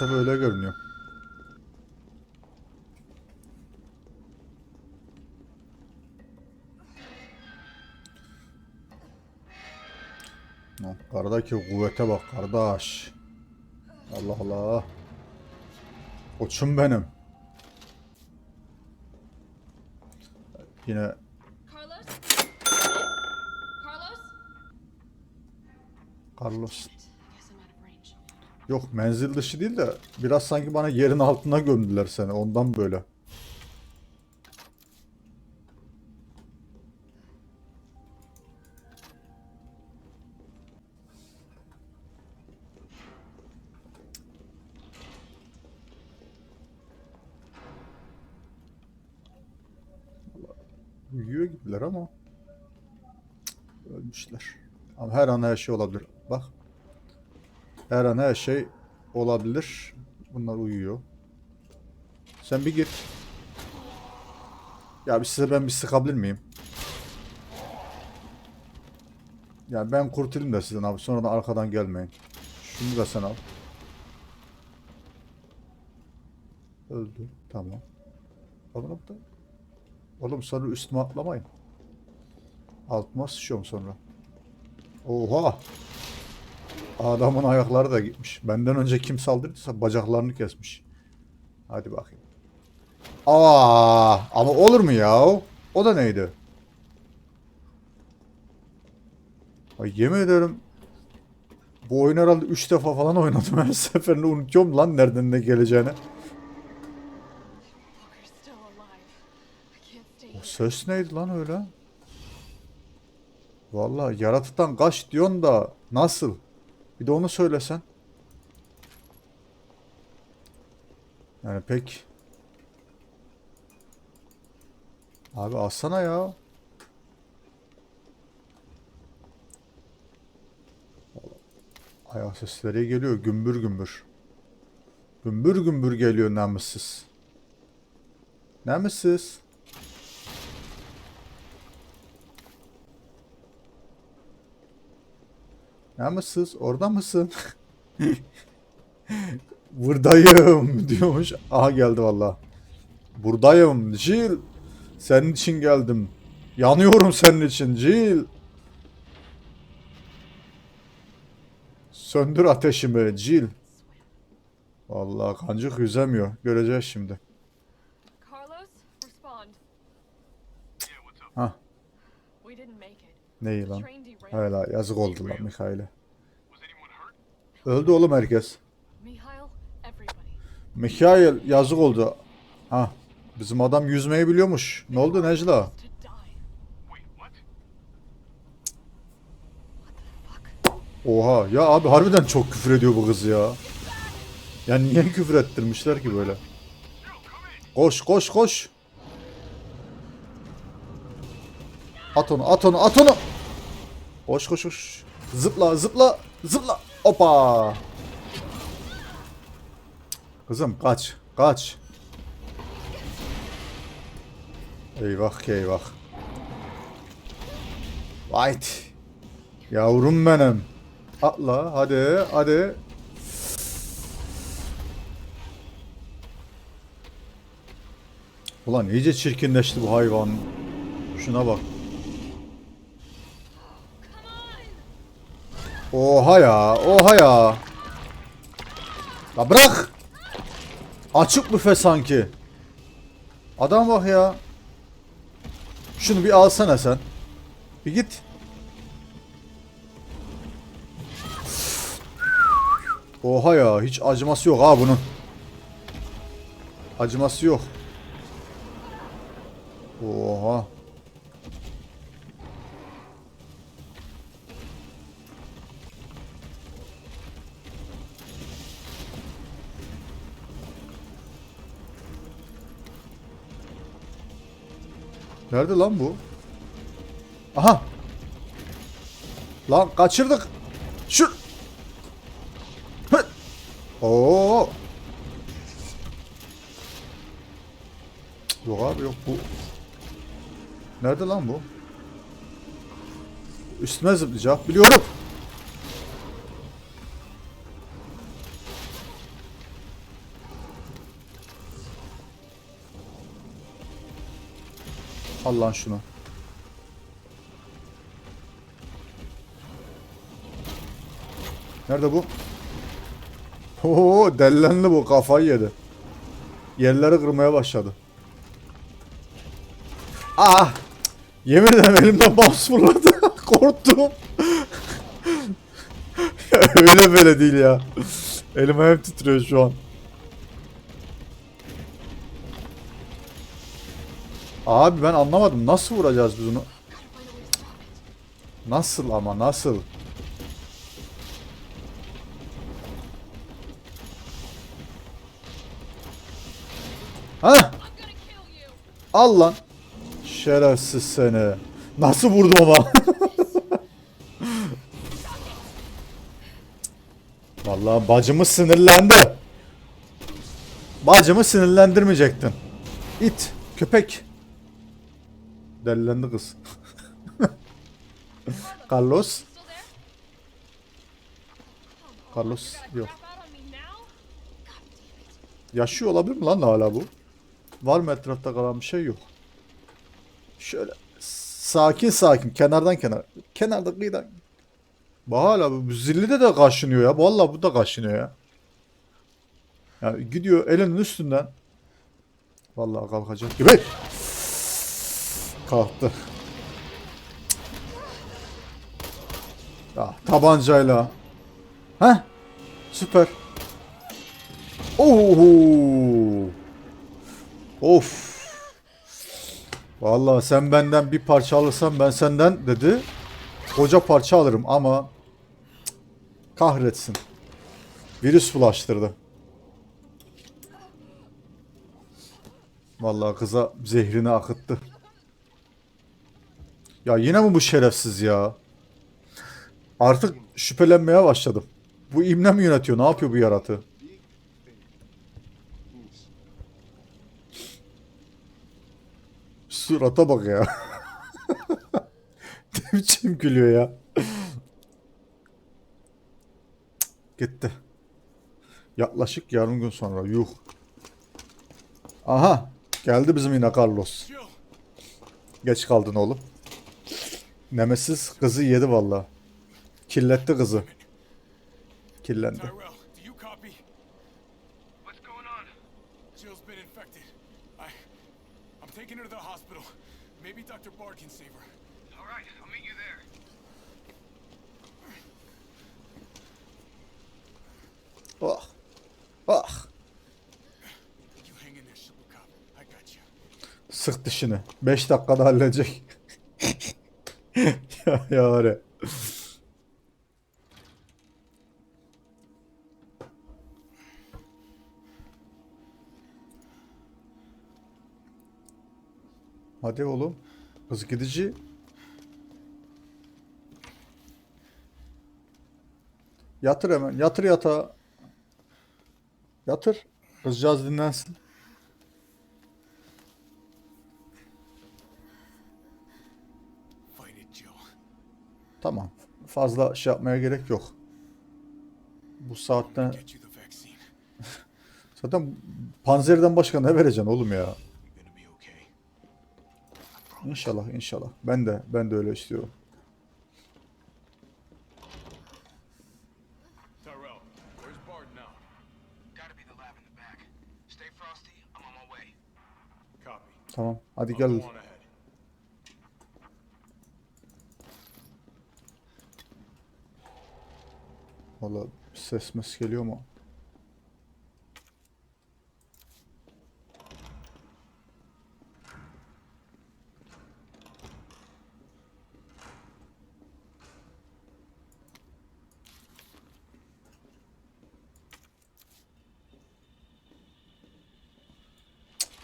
Maalesef öyle görünüyor. Kardaki kuvvete bak kardeş. Allah Allah. Koçum benim. Yine Carlos? Carlos? Carlos. Guess I'm out of range. Yok menzil dışı değil de biraz sanki bana yerin altına gömdüler seni ondan böyle. Uyuyor gibiler ama ölmüşler. Ama her an her şey olabilir. Bak. Her an her şey olabilir. Bunlar uyuyor. Sen bir git. Ya bir size ben bir sıkabilir miyim? Ya ben kurtulayım da sizden abi. Sonradan arkadan gelmeyin. Şunu da sen al. Öldü. Tamam. Oğlum da. Oğlum sonra üstüme atlamayın. Altıma sıçıyorum sonra. Oha! Adamın ayakları da gitmiş. Benden önce kim saldırdıysa bacaklarını kesmiş. Hadi bakayım. Aa, ama olur mu ya? O da neydi? Ay yemin ederim bu oyun herhalde 3 defa falan oynadım. Her seferinde unutuyorum lan nereden ne geleceğini. O ses neydi lan öyle? Vallahi yaratıktan kaç diyorsun da nasıl? Bir de onu söylesen. Yani pek... Abi alsana ya. Ayak sesleri geliyor gümbür gümbür. Gümbür gümbür geliyor namussuz. Namussuz. Namussuz orada mısın? Buradayım diyormuş. Aha geldi valla. Buradayım Jill. Senin için geldim. Yanıyorum senin için Jill. Söndür ateşimi Jill. Vallahi kancık yüzemiyor. Göreceğiz şimdi. İt. Neyi lan? Hala yazık oldu lan Mikail'e. Öldü oğlum herkes. Mikhail, yazık oldu. Ha, bizim adam yüzmeyi biliyormuş. Ne oldu Necla? Oha ya abi harbiden çok küfür ediyor bu kız ya. Ya niye küfür ettirmişler ki böyle? Koş koş koş. At onu at onu at onu. Koş koş koş. Zıpla zıpla zıpla. Hoppa. Kızım kaç kaç. Eyvah ki eyvah. White. Yavrum benim. Atla hadi hadi. Ulan iyice çirkinleşti bu hayvan. Şuna bak. Oha ya, oha ya. La bırak. Açık büfe sanki. Adam bak ya. Şunu bir alsana sen. Bir git. Oha ya hiç acıması yok ha bunun. Acıması yok. Oha. Nerede lan bu? Aha. Lan kaçırdık. Şu. Hı. Oo. Cık, Yok abi yok bu. Nerede lan bu? Üstüme zıplayacak. Biliyorum. Al lan şunu. Nerede bu? Oo dellendi bu kafayı yedi. Yerleri kırmaya başladı. Ah! Yemin ederim elimden mouse fırladı. Korktum. Öyle böyle değil ya. Elim ayağım titriyor şu an. Abi ben anlamadım. Nasıl vuracağız biz bunu? Nasıl ama nasıl? Ha? Al lan. Şerefsiz seni. Nasıl vurdum ama? Vallahi bacımı sinirlendi. Bacımı sinirlendirmeyecektin. İt, köpek. Delilendi kız. Carlos. Carlos yok. Yaşıyor olabilir mi lan hala bu? Var mı etrafta kalan bir şey yok. Şöyle sakin sakin kenardan kenar. Kenarda kıyıdan. Bu hala bu bu zilli de kaşınıyor ya. Vallahi bu da kaşınıyor ya. Ya gidiyor elinin üstünden. Vallahi kalkacak gibi. Kalktı. Ya tabancayla. Heh. Süper. Oo. Of. Vallahi sen benden bir parça alırsan ben senden dedi. Koca parça alırım ama kahretsin. Virüs bulaştırdı. Vallahi kıza zehrini akıttı. Ya yine mi bu şerefsiz ya? Artık şüphelenmeye başladım. Bu imle mi yönetiyor? Ne yapıyor bu yaratığı? Surata bak ya. ne biçim gülüyor ya. Gitti. Yaklaşık yarım gün sonra. Yuh. Aha. Geldi bizim yine Carlos. Geç kaldın oğlum. Nemesis kızı yedi valla. Kirletti kızı. Kirlendi. Tyrell, do you copy? What's going on? Jill's been infected. I, I'm taking her to the hospital. Maybe Dr. Bard can save her. All right, I'll meet you there. You hang in there, Super Cop. I got you. Sık dişini. 5 dakikada halledecek. Ya, ya var. Hadi oğlum. Kız gidici. Yatır hemen. Yatır yatağa. Yatır. Kızcağız dinlensin. Tamam. Fazla şey yapmaya gerek yok. Bu saatte zaten panzerden başka ne vereceksin oğlum ya? İnşallah inşallah. Ben de ben de öyle istiyorum. Tyrell, where's Bard now? Gotta be the lab in the back. Stay frosty, I'm on my way. Copy. Tamam. Hadi I'll gel. go on ahead. Valla ses mes geliyor mu?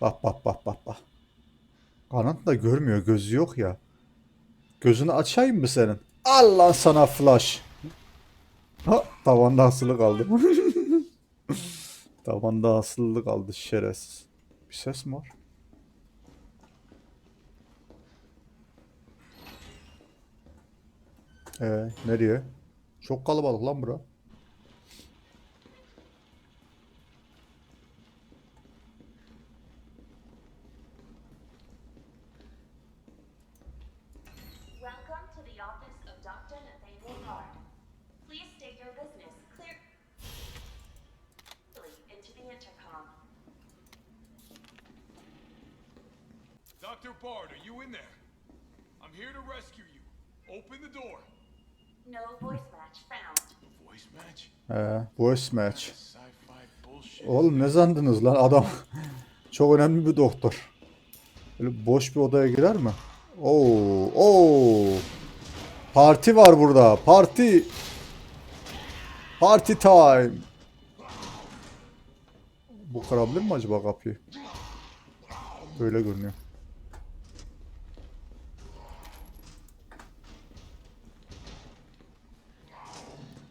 Bak bak bak bak bak. Kanat da görmüyor. Gözü yok ya. Gözünü açayım mı senin? Allah sana flash. Ha, tavanda asılı kaldı. tavanda asılı kaldı şerefsiz. Bir ses mi var? Ee, nereye? Çok kalabalık lan bura. Welcome to the office of Dr. Nathaniel Carr. Please state your business clearly into the intercom. Dr. Bard, are you in there? I'm here to rescue you. Open the door. No voice match found. Voice match? He, voice match. Oğlum ne sandınız lan adam çok önemli bir doktor. Böyle boş bir odaya girer mi? Oo, oo. Parti var burada. Parti. Party time. Bu kırabilir mi acaba kapıyı? Böyle görünüyor.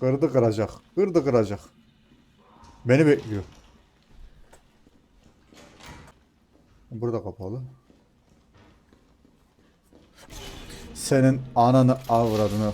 Kırdı kıracak. Kırdı kıracak. Beni bekliyor. Burada kapalı. Senin ananı avradını.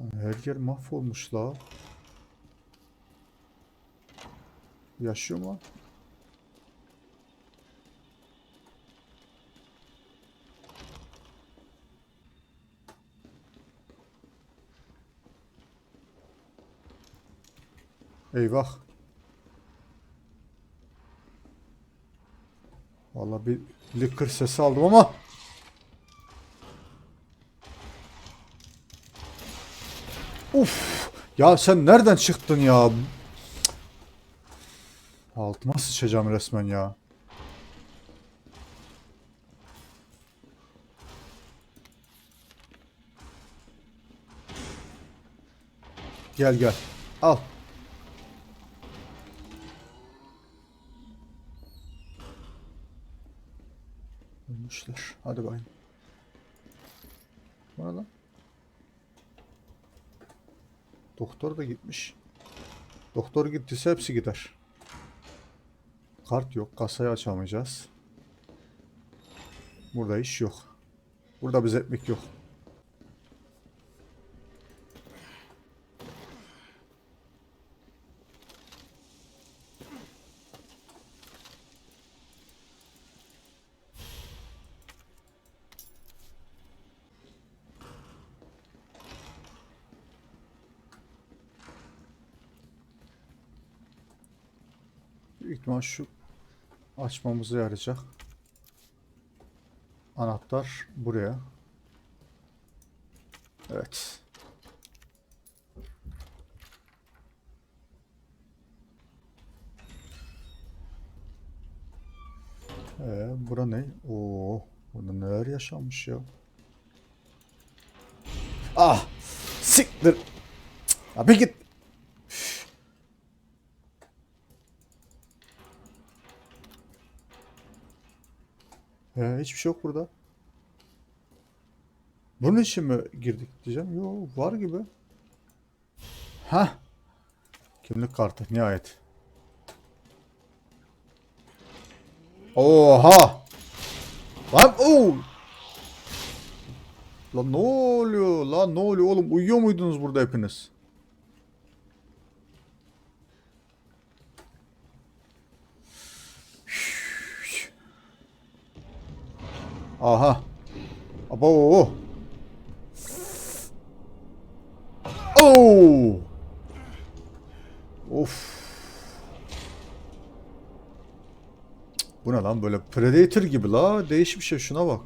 Lan Her yer mahvolmuş la. Yaşıyor mu? Eyvah. Vallahi bir liquor sesi aldım ama. Uf! Ya sen nereden çıktın ya? Altıma sıçacağım resmen ya. Gel gel. Al. Ölmüşler. Hadi bakayım. Bu ne lan? Doktor da gitmiş. Doktor gittiyse hepsi gider. Kart yok. Kasayı açamayacağız. Burada iş yok. Burada biz etmek yok. Büyük ihtimal şu açmamıza yarayacak. Anahtar buraya. Evet. Ee, bura ne? Oo, burada neler yaşanmış ya. Ah! Siktir! Cık, Abi git! Ee, hiçbir şey yok burada. Bunun için mi girdik diyeceğim. Yo var gibi. Ha. Kimlik kartı nihayet. Oha. Lan o. Lan ne oluyor? Lan ne oluyor oğlum? Uyuyor muydunuz burada hepiniz? Aha. Abo. Oo. Of. Bu ne lan böyle Predator gibi la. Değişik bir şey şuna bak.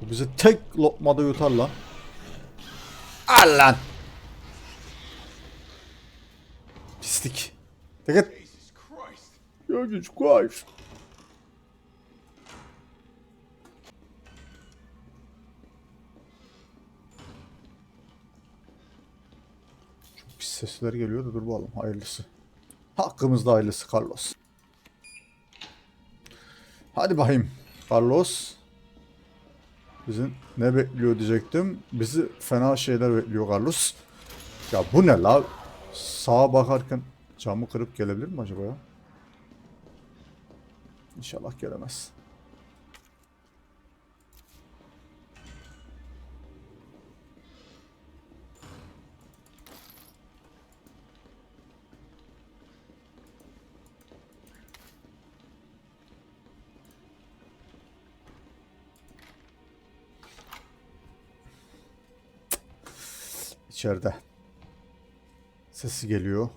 Bu bizi tek lokmada yutar lan. Al lan. Pislik. Dikkat. Ya güç Christ. Sesler geliyor da dur bakalım hayırlısı. Hakkımızda hayırlısı Carlos. Hadi bakayım Carlos. Bizi ne bekliyor diyecektim. Bizi fena şeyler bekliyor Carlos. Ya bu ne la? Sağa bakarken camı kırıp gelebilir mi acaba ya? İnşallah gelemez. İçeride. Sesi geliyor.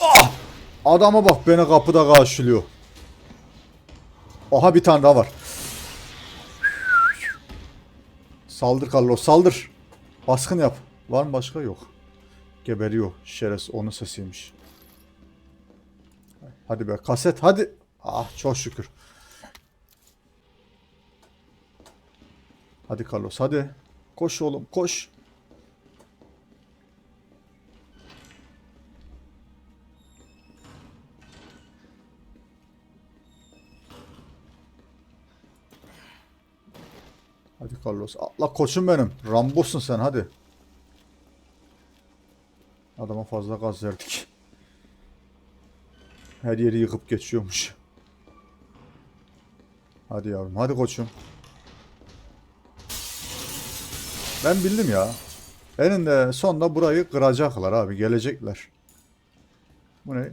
Ah! Adama bak beni kapıda karşılıyor. Aha bir tane daha var. Saldır Carlos saldır. Baskın yap. Var mı başka? Yok. Geberiyor. Şerefsiz onun sesiymiş. Hadi be kaset hadi. Ah çok şükür. Hadi Carlos hadi. Koş oğlum koş. Hadi Carlos. Atla koçum benim. Rambosun sen hadi. Adama fazla gaz verdik. Her yeri yıkıp geçiyormuş. Hadi yavrum hadi koçum. Ben bildim ya. Eninde sonunda burayı kıracaklar abi. Gelecekler. Bu ne?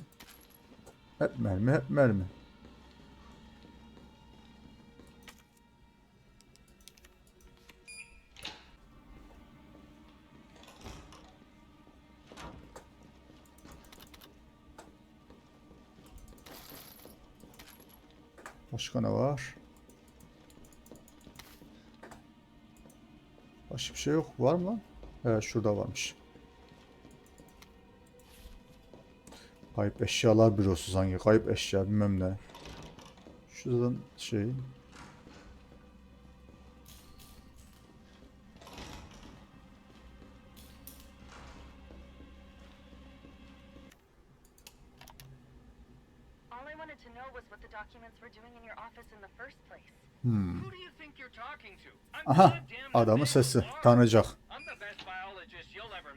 Hep mermi hep mermi. Başka ne var? Başka bir şey yok. Var mı lan? Evet şurada varmış. Kayıp eşyalar bürosu sanki. Kayıp eşya bilmem ne. Şuradan şey.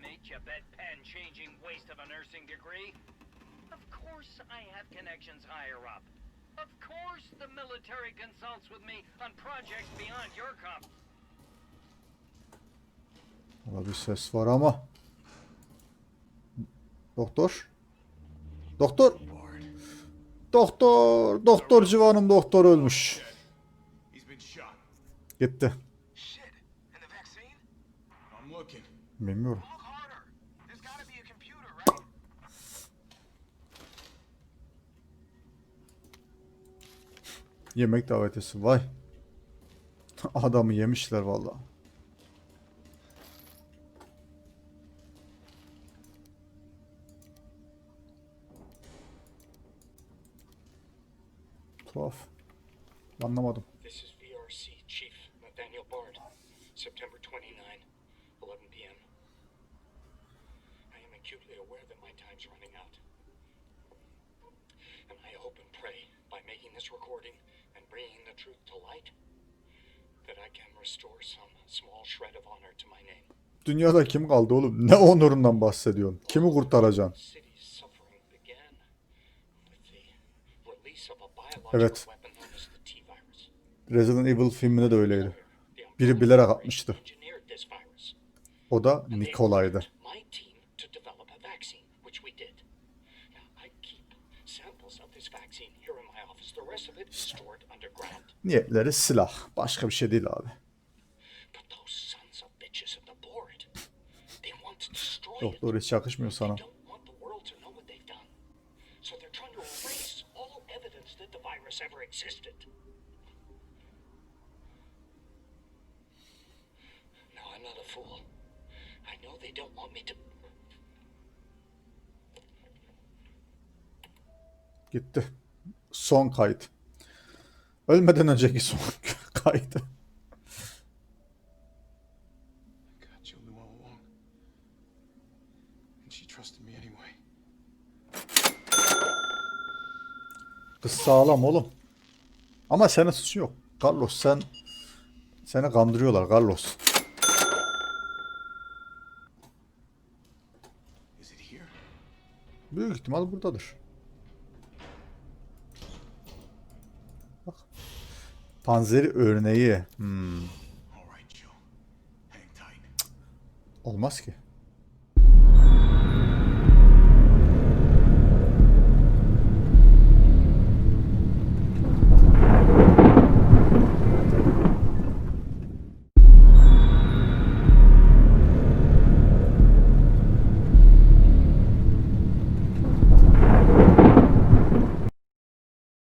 Meet, you bedpan changing waste of a nursing degree. Of course I have connections higher up. Of course the military consults with me on projects beyond your comp. Valla bir ses var ama. Doktor. Doktor. Doktor. Doktor civanım doktor ölmüş. Gitti. Bilmiyorum. Yemek davetiyesi vay. Adamı yemişler valla. Anlamadım. This is VRC Chief Nathaniel Bard, September 29, 11 p.m. I am acutely aware that my time's running out. And I hope and pray by making this recording and bringing the truth to light that I can restore some small shred of honor to my name. Dünyada kim kaldı oğlum? Ne onurundan bahsediyorsun? Kimi kurtaracaksın? City's Resident Evil filminde de öyleydi. Biri bilerek atmıştı. O da Nikola'ydı. ordered My team to develop a vaccine, which we did. Now I keep samples of this vaccine here in my office. The rest of it is stored underground. Niyetleri silah. Başka bir şey değil abi. Doktor hiç yakışmıyor sana. don't want the world to know what they've done. So they're trying to erase all evidence that the virus ever existed. No, I'm not a fool. I know they don't want me to. Gitti. Son kayıt. Ölmeden önceki son kaydı. Got Julie all along. And she trusted me anyway. Kız sağlam oğlum. Ama senin suçun yok. Carlos sen seni kandırıyorlar Carlos. Is it here? Büyük ihtimal buradadır. Bak. Panzeri örneği. Hmm. Olmaz ki.